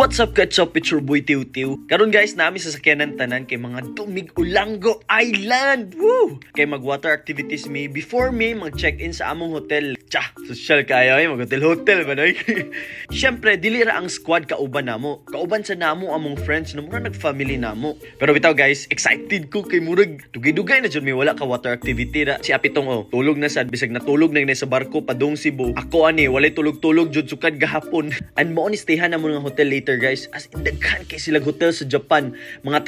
What's up, Ketchup? It's your boy Tiu Tiu. Karon guys, nami sa sakyanan tanan kay mga Dumig Ulango Island. Woo! Kay mag water activities mi before me mag check-in sa among hotel. Tsa, social kayo ay mag hotel hotel ba noy? Syempre, dili ang squad kauban namo. Kauban sa namo among friends na mura nag-family namo. Pero bitaw guys, excited ko kay murag dugay-dugay na jud mi wala ka water activity ra. Si Apitong oh, tulog na sad bisag natulog na sa barko padung Cebu. Ako ani, walay tulog-tulog jud sukad gahapon. And mo ni stayhan na mo nga hotel later guys. As in daghan kay sila hotel sa Japan. Mga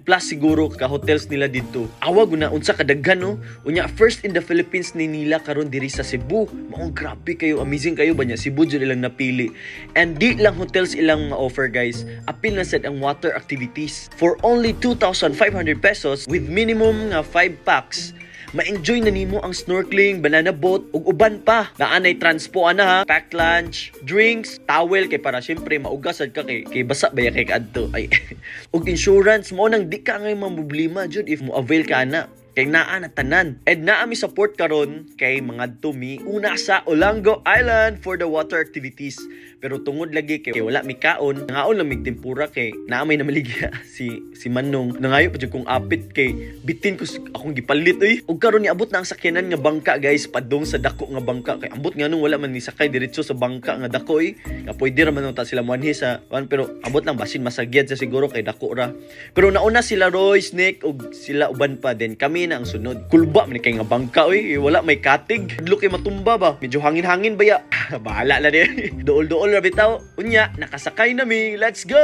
300 plus siguro ka hotels nila dito. Awag na unsa kadaghan no. Unya first in the Philippines ni nila karon diri sa Cebu. Maong grabe kayo, amazing kayo ba niya? Cebu jud ilang napili. And di lang hotels ilang ma-offer guys. Apil na sad ang water activities. For only 2,500 pesos with minimum nga 5 packs ma-enjoy na nimo ang snorkeling, banana boat, ug uban pa. Naanay transpo ana ha, packed lunch, drinks, towel kay para syempre maugasad ka kay kay basa baya kay kadto. Ay. ug insurance mo nang di ka ngay mamblema jud if mo avail ka na kay naa na tanan. And naa mi support karon kay mga tumi una sa Olango Island for the water activities. Pero tungod lagi kay, wala mi kaon, nangaon lang mig tempura kay naa may namaligya si si Manong. Nangayo pa jud apit kay bitin ko akong gipalit oy. Ug karon ni abot na ang sakyanan nga bangka guys padung sa dako nga bangka kay ambot nga nung wala man ni sakay diretso sa bangka nga dako oy. Nga pwede ra man ta sila manhi sa wan pero abot lang basin masagyad sa siguro kay dako ra. Pero nauna sila Roy, Snake ug sila uban pa din. Kami na ang sunod. Kulba man kay nga bangka oy, wala may katig. Adlo kay matumba ba? Medyo hangin-hangin ba ya? Bahala na di. Dool-dool ra bitaw. Unya, nakasakay na mi. Let's go.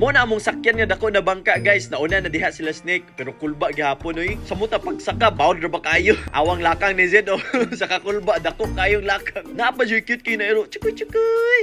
Mo na among sakyan nga dako na bangka guys. Nauna na diha sila Snake pero kulba gihapon oy. Sa muta pagsaka bawd ra ba kayo? Awang lakang ni Zed oh. Saka kulba dako kayong lakang. Napa cute kay na ero. Chukoy chukoy.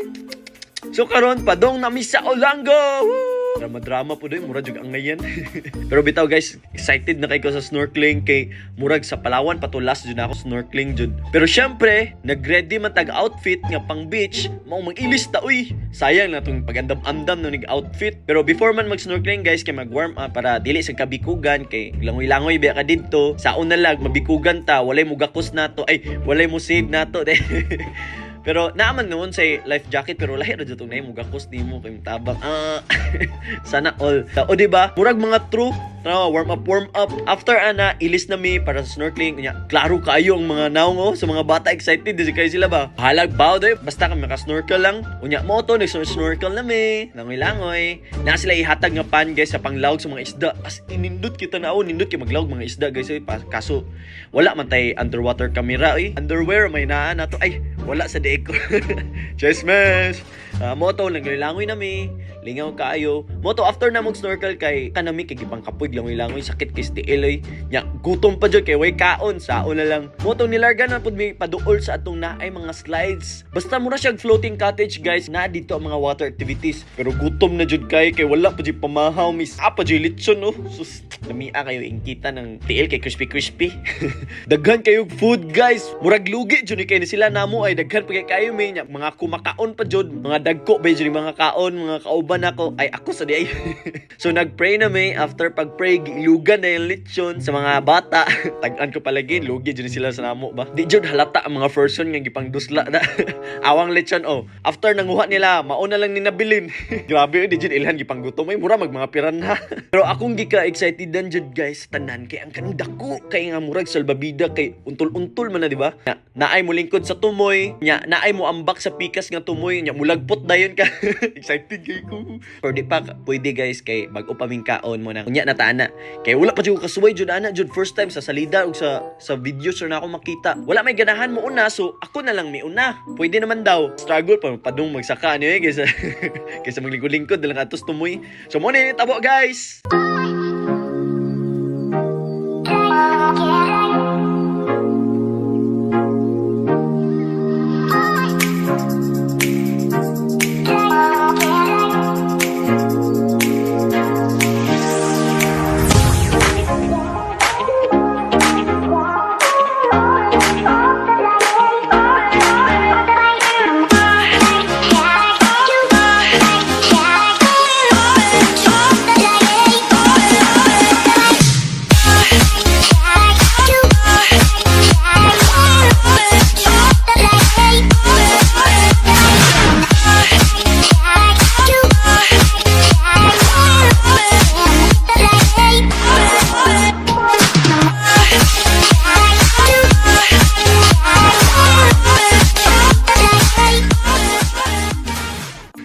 So karon padong nami sa Olango. Woo! Drama-drama po doy, mura jud ang ngayon. Pero bitaw guys, excited na kay ko sa snorkeling kay murag sa Palawan patulas jud ako snorkeling jud. Pero syempre, nag-ready man tag outfit nga pang beach, mao mag-ilis ta uy. Sayang na tong pagandam-andam no nig outfit. Pero before man mag-snorkeling guys, kay mag-warm up para dili sa kabikugan kay langoy-langoy biya ka didto. Sa una lag mabikugan ta, walay mo gakos nato, ay walay mo save nato. Pero naaman noon sa life jacket pero lahi ra jud na mo gakos di mo kay tabang. Ah, sana all. O di ba? Murag mga true Tara, warm up, warm up. After ana, ilis na mi para sa snorkeling. Nya, klaro kayo ang mga naong oh. Sa mga bata, excited. Di kayo sila ba? Halag ba? Doy. Basta kami maka-snorkel lang. Unya mo to, nag-snorkel na mi. Langoy-langoy. Na sila ihatag nga pan guys sa panglawg sa mga isda. As inindot kita na oh, nindot kay maglawg mga isda guys. Pa- Kaso, wala man tay underwater camera. Oy. Underwear, may naa na to. Ay, wala sa deek ko. Chess mess. Uh, moto, langoy-langoy na mi. Lingaw kaayo. Moto, after na mag-snorkel kay kanami kay gibang kapoy langoy-langoy sakit kay stiil oy. Nya gutom pa jud kay way kaon saon na lang. Moto nilarga na pud may paduol sa atong naay mga slides. Basta mura siya floating cottage guys na dito ang mga water activities. Pero gutom na jud kay kay wala pa jud pamahaw mis. Apa jud lechon oh. Sus, lamia kayo ingkita ng tiil kay crispy crispy. daghan kayo food guys. Murag lugi jud kay ni sila namo ay daghan pa kay kayo may nya mga kumakaon pa jud. Mga dagko ba jud mga kaon, mga kauban ako ay ako sa di ay. so nagpray na may after pagpray gilugan na yung lechon sa mga bata. Tag-an ko palagi lugi jud sila sa namo ba. Di jud halata ang mga version nga gipang dusla na. Awang lechon oh. After nanguha nila, mauna lang ni nabilin. Grabe di jud ilhan gipang gutom ay mura mag mga piranha. Pero akong gika excited dan jud guys tanan kay ang kanang dako kay nga murag salbabida kay untol-untol man na di ba? Na, naay mo lingkod sa tumoy, nya naay mo ambak sa pikas nga tumoy, nya mulagpot dayon ka. excited kay ko. Pero di pa pwede guys kay bag-o pa ming kaon mo nang nya natana. Kay wala pa ko kasuway jud ana jud first time sa salida ug sa sa videos na ako makita. Wala may ganahan mo una so ako na lang may una. Pwede naman daw. Struggle pa padung magsaka niyo eh kaysa kaysa maglingkod-lingkod dalang atos tumoy. So mo ni tabo guys. Yeah.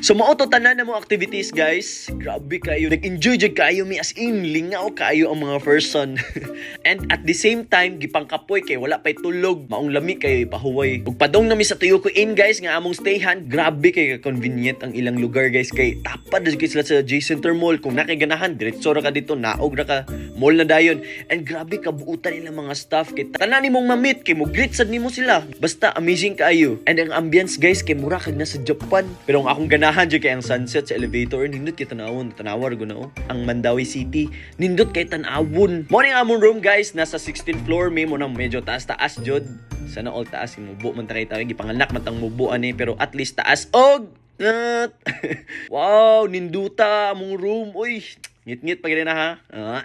So mao to tanan na mo activities guys. Grabe kayo. Nag-enjoy jud kayo mi as in lingaw kayo ang mga person. And at the same time gipangkapoy kay wala pay tulog. Maong lami kay pahuway. Ug padong nami sa tuyo ko in guys nga among stayhan. Grabe kay ka convenient ang ilang lugar guys kay tapad na kay sila sa J Center Mall. Kung nakay ganahan diretso ra ka dito naog ra ka mall na dayon. And grabe kabuutan nila mga staff kay tanan nimong mamit kay mo greet sad nimo sila. Basta amazing kaayo. And ang ambience guys kay mura kag nasa Japan. Pero ang akong ganahan jud kay ang sunset sa elevator nindot kay tanawon, tanawar go na oh. Ang Mandawi City nindot kay tanawon. Mo ning room guys nasa 16th floor may mo nang medyo taas-taas jud. Sana all taas yung mubo man tayo tayo gipanganak man tang mubo ani pero at least taas og At, wow, ninduta among room. Uy, ngit-ngit pa na ha. Ah.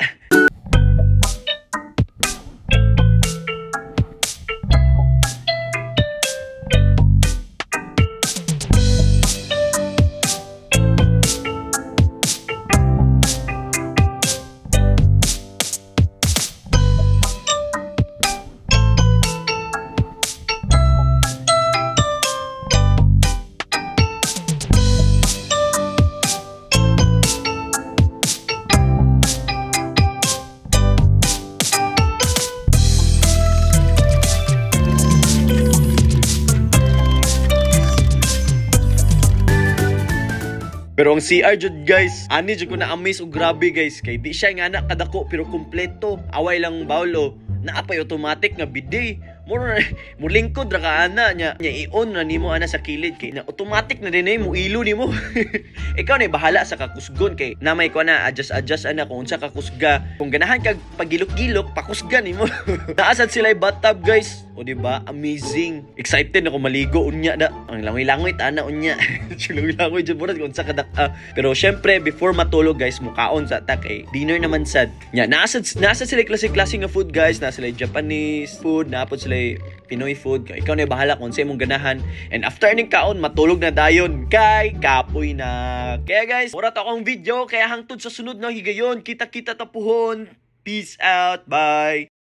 Pero ang CR jud guys, ani jud ko na amaze og grabe guys kay di siya nga na kadako pero kumpleto. Away lang bawlo. Naapay automatic nga bidet. Na mulingkod ra ka ana nya nya i-on na nimo ana sa kilid kay na automatic na din mo ilo nimo. Ikaw na bahala sa kakusgon kay namay ko na adjust adjust ana kung unsa ka kusga. Kung ganahan kag pagilok-gilok pakusga nimo. Naasad sila bathtub guys. O di ba? Amazing. Excited ako maligo unya da. Ang langoy-langoy tana unya. Langoy-langoy jud mura kung sa kadak. ah. Pero syempre before matulog guys mukaon sa attack eh. Dinner naman sad. Nya naasad naasad sila klase-klase nga food guys. Nasa sila Japanese food, napod sila Pinoy food. Ikaw na bahala kung sa imong ganahan. And after ning kaon matulog na dayon kay kapoy na. Kaya guys, mura to akong video kaya hangtod sa sunod na higayon. Kita-kita tapuhon. Peace out. Bye.